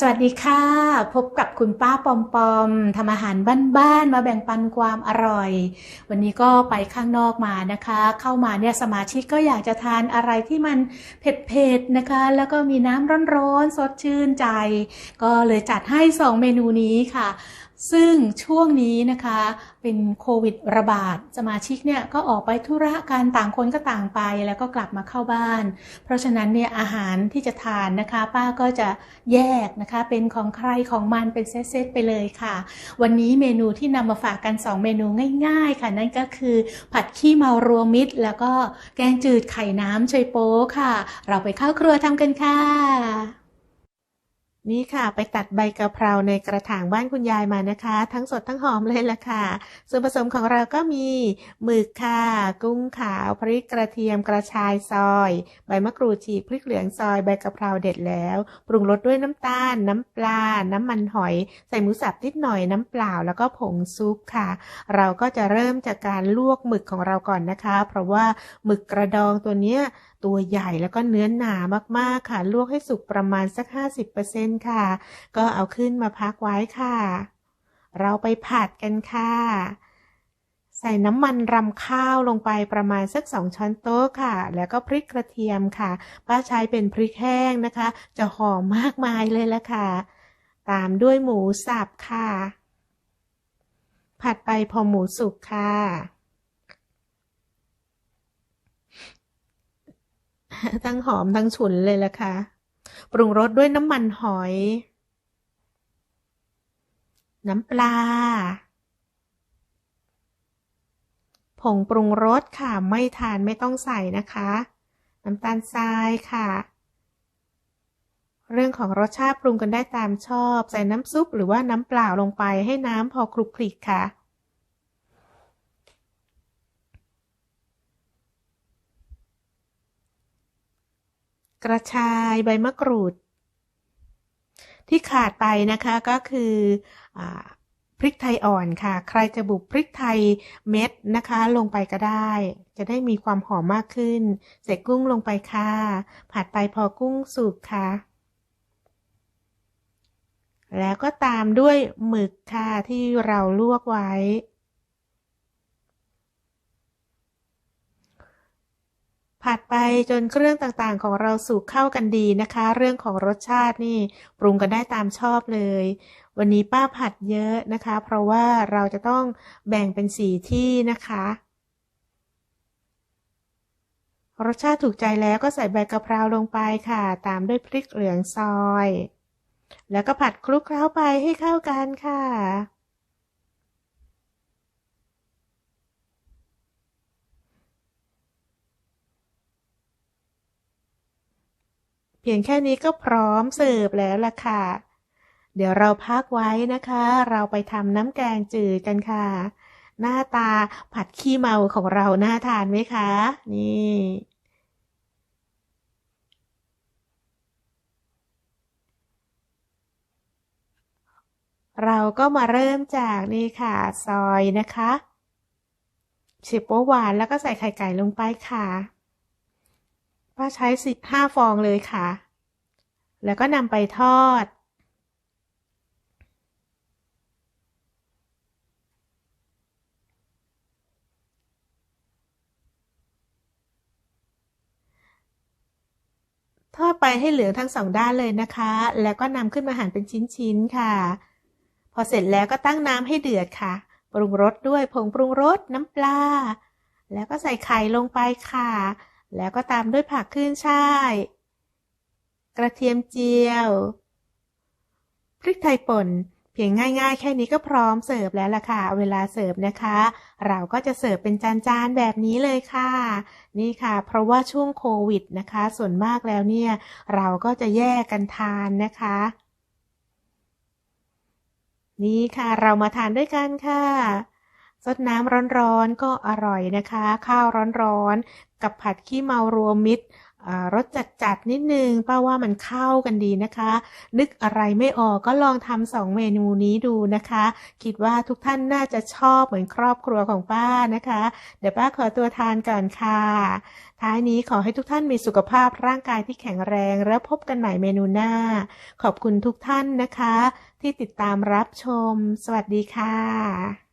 สวัสดีค่ะ พบกับคุณป้าปอมปอมทำอาหารบ้านๆมาแบ่งปันความอร่อย วันนี้ก็ไปข้างนอกมานะคะ เข้ามาเนี่ยสมาชิกก็อยากจะทานอะไรที่มันเผ็ดๆนะคะ แล้วก็มีน้ำร้อนๆสดชื่นใจ ก็เลยจัดให้ 2 เมนูนี้ค่ะ ซึ่งช่วงนี้นะคะเป็นโควิดระบาดสมาชิกเนี่ยก็ออกไปธุระการต่างคนก็ต่างไปแล้วก็กลับมาเข้าบ้าน เพราะฉะนั้นเนี่ยอาหารที่จะทานนะคะ ป้าก็จะแยกนะคะเป็นของใครของมันเป็นเซตๆไปเลยค่ะ วันนี้เมนูที่นำมาฝากกัน 2 เมนูง่ายๆ ค่ะ นั่นก็คือผัดขี้เมารวมมิตร แล้วก็แกงจืดไข่น้ำชัยโป๊ค่ะ เราไปเข้าครัวทำกันค่ะ นี่ค่ะ ไปตัดใบกะเพราในกระถางบ้านคุณยายมานะคะ ทั้งสดทั้งหอมเลยละค่ะ ส่วนผสมของเราก็มีหมึกค่ะ กุ้งขาวพริกกระเทียมกระชายซอย ใบมะกรูดฉีกพริกเหลืองซอยใบกะเพราเด็ดแล้ว ปรุงรสด้วยน้ำตาล น้ำปลา น้ำมันหอย ใส่หมูสับนิดหน่อยน้ำเปล่าแล้วก็ผงซุปค่ะ เราก็จะเริ่มจากการลวกหมึกของเราก่อนนะคะ เพราะว่าหมึกกระดองตัวเนี้ยตัวใหญ่แล้วก็เนื้อหนามากๆค่ะ ลวกให้สุกประมาณสัก 50%ค่ะ ก็เอาขึ้นมาพักไว้ค่ะ เราไปผัดกันค่ะ ใส่น้ำมันรำข้าวลงไปประมาณสักสองช้อนโต๊ะค่ะ แล้วก็พริกกระเทียมค่ะ ป้าใช้เป็นพริกแห้งนะคะ จะหอมมากมายเลยละค่ะ ตามด้วยหมูสับค่ะ ผัดไปพอหมูสุกค่ะทั้งหอมทั้งฉุนเลยละค่ะ ปรุงรสด้วยน้ำมันหอย น้ำปลา ผงปรุงรสค่ะ ไม่ทานไม่ต้องใส่นะคะ น้ำตาลทรายค่ะ เรื่องของรสชาติปรุงกันได้ตามชอบ ใส่น้ำซุปหรือว่าน้ำเปล่าลงไปให้น้ำพอคลุกคลิกค่ะ กระชายใบมะกรูด ที่ขาดไปนะคะก็คืออพริกไทยอ่อนค่ะ ใครจะบุกพริกไทยเม็ดนะคะ ลงไปก็ได้ จะได้มีความหอมมากขึ้น ใส่กุ้งลงไปค่ะ ผัดไปพอกุ้งสุกค่ะ แล้วก็ตามด้วยหมึกค่ะที่เราลวกไว้ ผัดไปจนเครื่องต่างๆ ของเราสุกเข้ากันดีนะคะ เรื่องของรสชาตินี่ปรุงกันได้ตามชอบเลย วันนี้ป้าผัดเยอะนะคะ เพราะว่าเราจะต้องแบ่งเป็นสี่ที่นะคะรสชาติถูกใจแล้วก็ใส่ใบกะเพราลงไปค่ะ ตามด้วยพริกเหลืองซอย แล้วก็ผัดคลุกเคล้าไปให้เข้ากันค่ะ พียงแค่นี้ก็พร้อมเสิร์ฟแล้วล่ะค่ะ เดี๋ยวเราพักไว้นะคะ เราไปทำน้ำแกงจืดกันค่ะ หน้าตาผัดขี้เมาของเราน่าทานไหมคะ นี่เราก็มาเริ่มจากนี่ค่ะ ซอยนะคะชิบโปหวานแล้วก็ใส่ไข่ไก่ลงไปค่ะ ป้าใช้สิบห้าฟองเลยค่ะ แล้วก็นำไปทอด ทอดไปให้เหลืองทั้งสองด้านเลยนะคะ แล้วก็นำขึ้นมาหั่นเป็นชิ้นๆค่ะ พอเสร็จแล้วก็ตั้งน้ำให้เดือดค่ะ ปรุงรสด้วยผงปรุงรสน้ำปลา แล้วก็ใส่ไข่ลงไปค่ะ แล้วก็ตามด้วยผักขึ้นช่าย กระเทียมเจียว พริกไทยป่น เพียงง่ายๆ แค่นี้ก็พร้อมเสิร์ฟแล้วล่ะค่ะ เวลาเสิร์ฟนะคะ เราก็จะเสิร์ฟเป็นจานๆ แบบนี้เลยค่ะ นี่ค่ะ เพราะว่าช่วงโควิดนะคะ ส่วนมากแล้วเนี่ย เราก็จะแยกกันทานนะคะ นี่ค่ะ เรามาทานด้วยกันค่ะ ซดน้ำร้อนๆก็อร่อยนะคะ ข้าวร้อนๆกับผัดขี้เมารวมมิตรรสจัดๆนิดนึงป้าว่ามันเข้ากันดีนะคะ นึกอะไรไม่ออกก็ลองทำสองเมนูนี้ดูนะคะ คิดว่าทุกท่านน่าจะชอบเหมือนครอบครัวของป้านะคะ เดี๋ยวป้าขอตัวทานก่อนค่ะ ท้ายนี้ขอให้ทุกท่านมีสุขภาพร่างกายที่แข็งแรงแล้วพบกันใหม่เมนูหน้า ขอบคุณทุกท่านนะคะ ที่ติดตามรับชม สวัสดีค่ะ